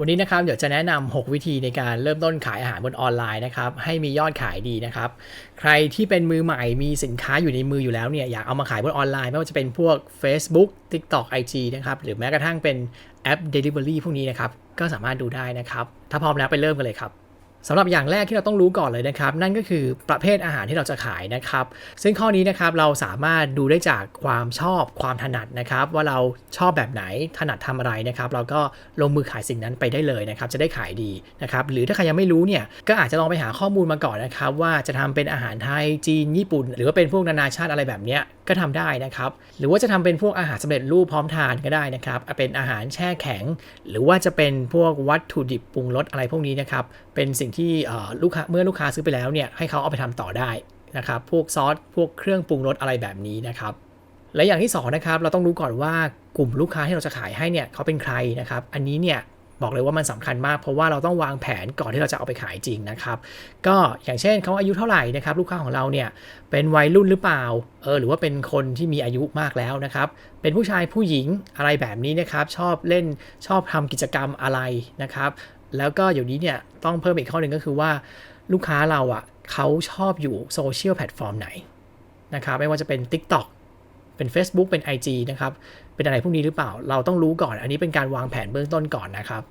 วันนี้นะครับเดี๋ยวจะแนะนำ6วิธีในการเริ่มต้นขายอาหารบนออนไลน์นะครับให้มียอดขายดีนะครับ ใครที่เป็นมือใหม่มีสินค้าอยู่ในมืออยู่แล้วเนี่ยอยากเอามาขายบนออนไลน์ ไม่ว่าจะเป็นพวก Facebook TikTok IG นะครับหรือแม้กระทั่งเป็นแอป Delivery พวกนี้นะครับก็สามารถดูได้นะครับ ถ้าพร้อมแล้วไปเริ่มกันเลยครับ สำหรับอย่างแรกที่เราต้องรู้ก่อนเลยนะครับ นั่นก็คือประเภทอาหารที่เราจะขายนะครับ ซึ่งข้อนี้นะครับเราสามารถดูได้จากความชอบความถนัดนะครับ ว่าเราชอบแบบไหนถนัดทำอะไรนะครับ เราก็ลงมือขายสิ่งนั้นไปได้เลยนะครับ จะได้ขายดีนะครับ หรือถ้าใครยังไม่รู้เนี่ยก็อาจจะลองไปหาข้อมูลมาก่อนนะครับ ว่าจะทำเป็นอาหารไทยจีนญี่ปุ่น หรือว่าเป็นพวกนานาชาติอะไรแบบเนี้ย ก็ทำได้นะครับ หรือว่าจะทำเป็นพวกอาหารสำเร็จรูปพร้อมทานก็ได้นะครับ เป็นอาหารแช่แข็ง หรือว่าจะเป็นพวกวัตถุดิบปรุงรสอะไรพวกนี้นะครับ เป็นสิ่งที่ลูกค้าเมื่อลูกค้าซื้อไปแล้วเนี่ยให้เขาเอาไปทำต่อได้นะครับ พวกซอส พวกเครื่องปรุงรสอะไรแบบนี้นะครับและอย่างที่สองนะครับเราต้องรู้ก่อนว่ากลุ่มลูกค้าที่เราจะขายให้เนี่ยเขาเป็นใครนะครับ อันนี้เนี่ย บอกเลยว่ามันสำคัญมาก เพราะว่าเราต้องวางแผนก่อนที่เราจะเอาไปขายจริงนะครับ ก็อย่างเช่นเขาอายุเท่าไหร่นะครับลูกค้าของเราเนี่ยเป็นวัยรุ่นหรือเปล่าเออหรือว่าเป็นคนที่มีอายุมากแล้วนะครับเป็นผู้ชายผู้หญิงอะไรแบบนี้นะครับชอบเล่นชอบทำกิจกรรมอะไรนะครับแล้วก็อยู่นี้เนี่ยต้องเพิ่มอีกข้อหนึ่งก็คือว่าลูกค้าเราอะเขาชอบอยู่โซเชียลแพลตฟอร์มไหนนะครับไม่ว่าจะเป็น TikTok เป็น Facebook เป็น IG นะครับ เป็นอะไรพวกนี้หรือเปล่า เราต้องรู้ก่อน อันนี้เป็นการวางแผนเบื้องต้นก่อนนะครับ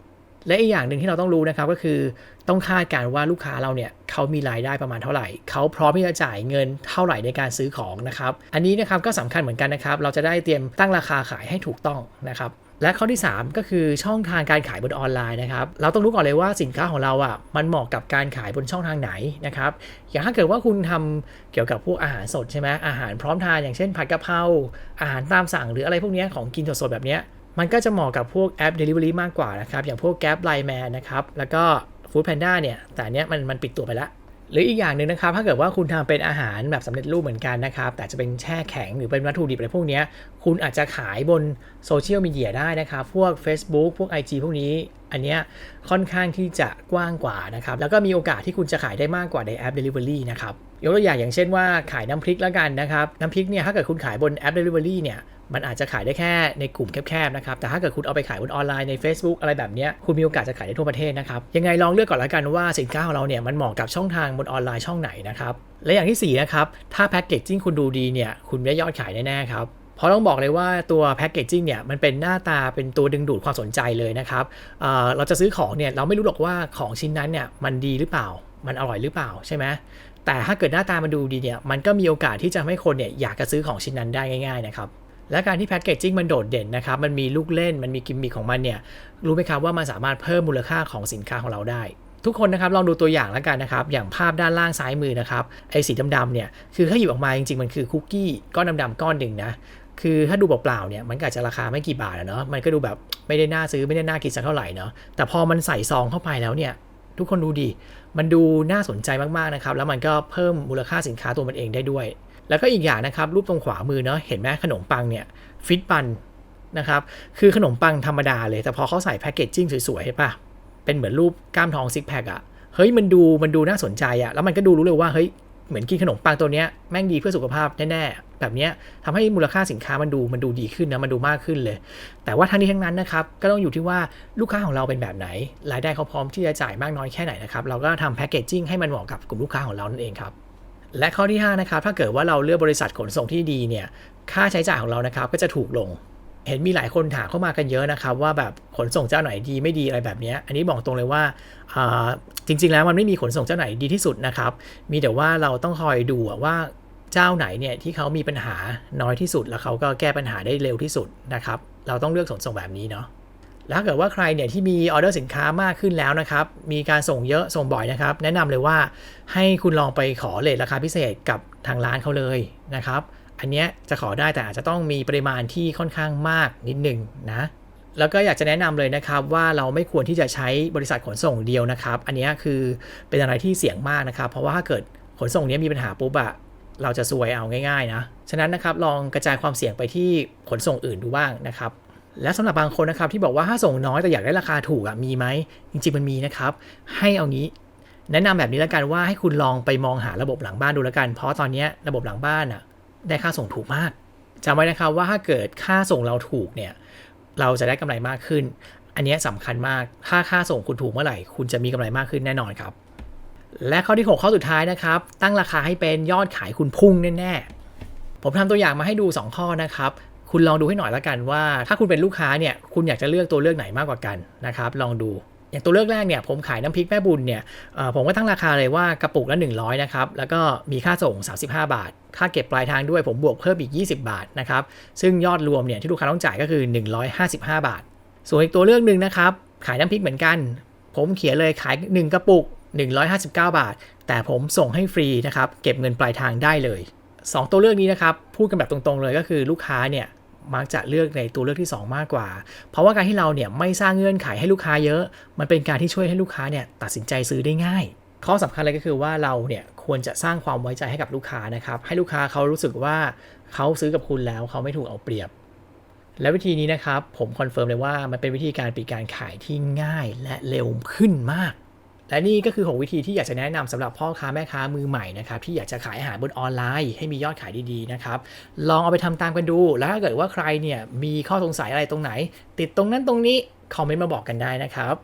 และอีกอย่างหนึ่งที่เราต้องรู้นะครับก็คือต้องคาดการณ์ว่าลูกค้าเราเนี่ยเขามีรายได้ประมาณเท่าไหร่ เขาพร้อมที่จะจ่ายเงินเท่าไหร่ในการซื้อของนะครับ อันนี้นะครับก็สำคัญเหมือนกันนะครับ เราจะได้เตรียมตั้งราคาขายให้ถูกต้องนะครับ และข้อที่ 3 ก็คือช่องทางการขายบนออนไลน์นะครับ เราต้องรู้ก่อนเลยว่าสินค้าของเราอะมันเหมาะกับการขายบนช่องทางไหนนะครับ อย่างถ้าเกิดว่าคุณทำเกี่ยวกับพวกอาหารสดใช่ไหมอาหารพร้อมทานอย่างเช่นผัดกะเพราอาหารตามสั่งหรืออะไรพวกนี้ของกินสดๆแบบเนี้ย มันก็จะเหมาะกับพวกแอป Delivery มากกว่านะครับ อย่างพวก Gap Line Man นะครับ แล้วก็ Food Panda เนี่ย แต่เนี้ยมันมันปิดตัวไปแล้วหรืออีกอย่างหนึ่งนะครับ ถ้าเกิดว่าคุณทำเป็นอาหารแบบสำเร็จรูปเหมือนกันนะครับ แต่จะเป็นแช่แข็งหรือเป็นวัตถุดิบอะไรพวกนี้ คุณอาจจะขายบนโซเชียลมีเดียได้นะครับ พวก Facebook พวก IG พวกนี้ อันเนี้ยค่อนข้างที่จะกว้างกว่านะครับ แล้วก็มีโอกาสที่คุณจะขายได้มากกว่าในแอป Delivery นะครับ ยกตัวอย่างอย่างเช่นว่าขายน้ำพริกแล้วกันนะครับ น้ำพริกเนี่ยถ้าเกิดคุณขายบนแอป Delivery เนี่ย มันอาจจะขายได้แค่ในกลุ่มแคบๆนะครับ แต่ถ้าเกิดคุณเอาไปขายบนออนไลน์ใน Facebook อะไรแบบนี้คุณมีโอกาสจะขายได้ทั่วประเทศนะครับ ยังไงลองเลือกก่อนละกันว่าสินค้าของเราเนี่ยมันเหมาะกับช่องทางบนออนไลน์ช่องไหนนะครับ และอย่างที่4นะครับ ถ้าแพ็กเกจจิ้งคุณดูดีเนี่ย คุณได้ยอดขายแน่ๆครับเพราะต้องบอกเลยว่าตัวแพคเกจจิ้งเนี่ยมันเป็นหน้าตาเป็นตัวดึงดูดความสนใจเลยนะครับเเราจะซื้อของเนี่ยเราไม่รู้หรอกว่าของชิ้นนั้นเนี่ยมันดีหรือเปล่า มันอร่อยหรือเปล่าใช่ไหมแต่ถ้าเกิดหน้าตามันดูดีเนี่ยมันก็มีโอกาสที่จะให้คนเนี่ยอยากจะซื้อของชิ้นนั้นได้ง่าย ๆนะครับ และการที่แพคเกจจิ้งมันโดดเด่นนะครับ มันมีลูกเล่น มันมีกิมมิคของมันเนี่ย รู้ไหมครับว่ามันสามารถเพิ่มมูลค่าของสินค้าของเราได้ ทุกคนนะครับลองดูตัวอย่างแล้วกันนะครับ อย่างภาพด้านล่างซ้ายมือนะครับ ไอ้สีดำๆเนี่ย คือถ้าหยิบออกมาจริงๆ มันคือคุกกี้ก้อนดำๆก้อนหนึ่งนะ คือถ้าดูเปล่าๆเนี่ย มันก็อาจจะราคาไม่กี่บาทอะเนาะ มันก็ดูแบบไม่ได้น่าซื้อไม่ได้น่ากินสักเท่าไหร่เนาะ แต่พอมันใส่ซองเข้าไปแล้วเนี่ย ทุกคนดูดิมันดูน่าสนใจมากๆนะครับ แล้วมันก็เพิ่มมูลค่าสินค้าตัวมันเองได้ด้วย แล้วก็อีกอย่างนะครับรูปตรงขวามือเนาะเห็นไหมขนมปังเนี่ยฟิตปันนะครับคือขนมปังธรรมดาเลย แต่พอเขาใส่แพคเกจจิ้งสวยๆเห็นปะเป็นเหมือนรูปกล้ามทองซิกแพคอะเฮ้ยมันดูมันดูน่าสนใจอะแล้วมันก็ดูรู้เลยว่าเฮ้ยเหมือนกินขนมปังตัวเนี้ยแม่งดีเพื่อสุขภาพแน่ๆแบบเนี้ยทำให้มูลค่าสินค้ามันดูมันดูดีขึ้นนะมันดูมากขึ้นเลย แต่ว่าทั้งนี้ทั้งนั้นนะครับก็ต้องอยู่ที่ว่าลูกค้าของเราเป็นแบบไหน รายได้เขาพร้อมที่จะจ่ายมากน้อยแค่ไหนนะครับเราก็ทำแพคเกจจิ้งให้มันเหมาะกับกลุ่มลูกค้าของเรานั่นเองครับ และข้อที่5นะครับถ้าเกิดว่าเราเลือกบริษัทขนส่งที่ดีเนี่ยค่าใช้จ่ายของเรานะครับก็จะถูกลง เห็นมีหลายคนถามเข้ามากันเยอะนะครับ ว่าแบบขนส่งเจ้าไหนดีไม่ดีอะไรแบบนี้อันนี้บอกตรงเลยว่าจริง ๆ แล้วมันไม่มีขนส่งเจ้าไหนดีที่สุดนะครับ มีแต่ว่าเราต้องคอยดูว่าเจ้าไหนเนี่ยที่เขามีปัญหาน้อยที่สุดแล้วเขาก็แก้ปัญหาได้เร็วที่สุดนะครับ เราต้องเลือกขนส่งแบบนี้เนาะ แล้วถ้าเกิดว่าใครเนี่ยที่มีออเดอร์สินค้ามากขึ้นแล้วนะครับ มีการส่งเยอะส่งบ่อยนะครับ แนะนำเลยว่าให้คุณลองไปขอเลทราคาพิเศษกับทางร้านเขาเลยนะครับ อันเนี้ยจะขอได้แต่อาจจะต้องมีปริมาณที่ค่อนข้างมากนิดหนึ่งนะแล้วก็อยากจะแนะนำเลยนะครับว่าเราไม่ควรที่จะใช้บริษัทขนส่งเดียวนะครับ อันเนี้ยคือเป็นอะไรที่เสี่ยงมากนะครับ เพราะว่าถ้าเกิดขนส่งเนี้ยมีปัญหาปุ๊บอะเราจะซวยเอาง่ายๆนะ ฉะนั้นนะครับลองกระจายความเสี่ยงไปที่ขนส่งอื่นดูบ้างนะครับ และสำหรับบางคนนะครับที่บอกว่าถ้าส่งน้อยแต่อยากได้ราคาถูกอะมีไหมจริงๆมันมีนะครับ ให้เอางี้ แนะนำแบบนี้แล้วกันว่าให้คุณลองไปมองหาระบบหลังบ้านดูแล้วกัน เพราะตอนนี้ระบบหลังบ้านอะได้ค่าส่งถูกมากจำไว้นะครับว่าถ้าเกิดค่าส่งเราถูกเนี่ยเราจะได้กำไรมากขึ้น อันนี้ยสำคัญมากถ้าค่าส่งคุณถูกเมื่อไหร่ คุณจะมีกำไรมากขึ้นแน่นอนครับ และข้อที่ 6 ข้อสุดท้ายนะครับ ตั้งราคาให้เป็นยอดขายคุณพุ่งแน่ๆผมทำตัวอย่างมาให้ดู 2 ข้อนะครับ คุณลองดูให้หน่อยล้วกันว่า ถ้าคุณเป็นลูกค้าเนี่ยคุณอยากจะเลือกตัวเลือกไหนมากกว่ากันนะครับลองดูอย่างตัวเลือกแรกเนี่ยผมขายน้ำพริกแม่บุญเนี่ยผมก็ตั้งราคาเลยว่ากระปุกละ 100นะครับแล้วก็มีค่าส่ง 35 บาท ค่าเก็บปลายทางด้วยผมบวกเพิ่มอีก 20 บาทนะครับซึ่งยอดรวมเนี่ยที่ลูกค้าต้องจ่ายก็คือ 155 บาท ส่วนอีกตัวเลือกหนึ่งนะครับขายน้ำพริกเหมือนกัน ผมเขียนเลยขาย 1 กระปุก 159 บาท แต่ผมส่งให้ฟรีนะครับเก็บเงินปลายทางได้เลย 2 ตัวเลือกนี้นะครับพูดกันแบบตรงๆเลยก็คือลูกค้าเนี่ย มักจะเลือกในตัวเลือกที่ 2 มากกว่า เพราะว่าการที่เราเนี่ยไม่สร้างเงื่อนไขให้ลูกค้าเยอะ มันเป็นการที่ช่วยให้ลูกค้าเนี่ยตัดสินใจซื้อได้ง่าย ข้อสำคัญเลยก็คือว่าเราเนี่ยควรจะสร้างความไว้ใจให้กับลูกค้านะครับ ให้ลูกค้าเขารู้สึกว่าเขาซื้อกับคุณแล้วเขาไม่ถูกเอาเปรียบ และวิธีนี้นะครับผมคอนเฟิร์มเลยว่ามันเป็นวิธีการปิดการขายที่ง่ายและเร็วขึ้นมาก และนี่ก็คือ 6 วิธีที่อยากจะแนะนำสำหรับพ่อค้าแม่ค้ามือใหม่นะครับที่อยากจะขายอาหารบนออนไลน์ให้มียอดขายดีๆนะครับลองเอาไปทำตามกันดู แล้วถ้าเกิดว่าใครเนี่ยมีข้อสงสัยอะไรตรงไหน ติดตรงนั้นตรงนี้คอมเมนต์มาบอกกันได้นะครับ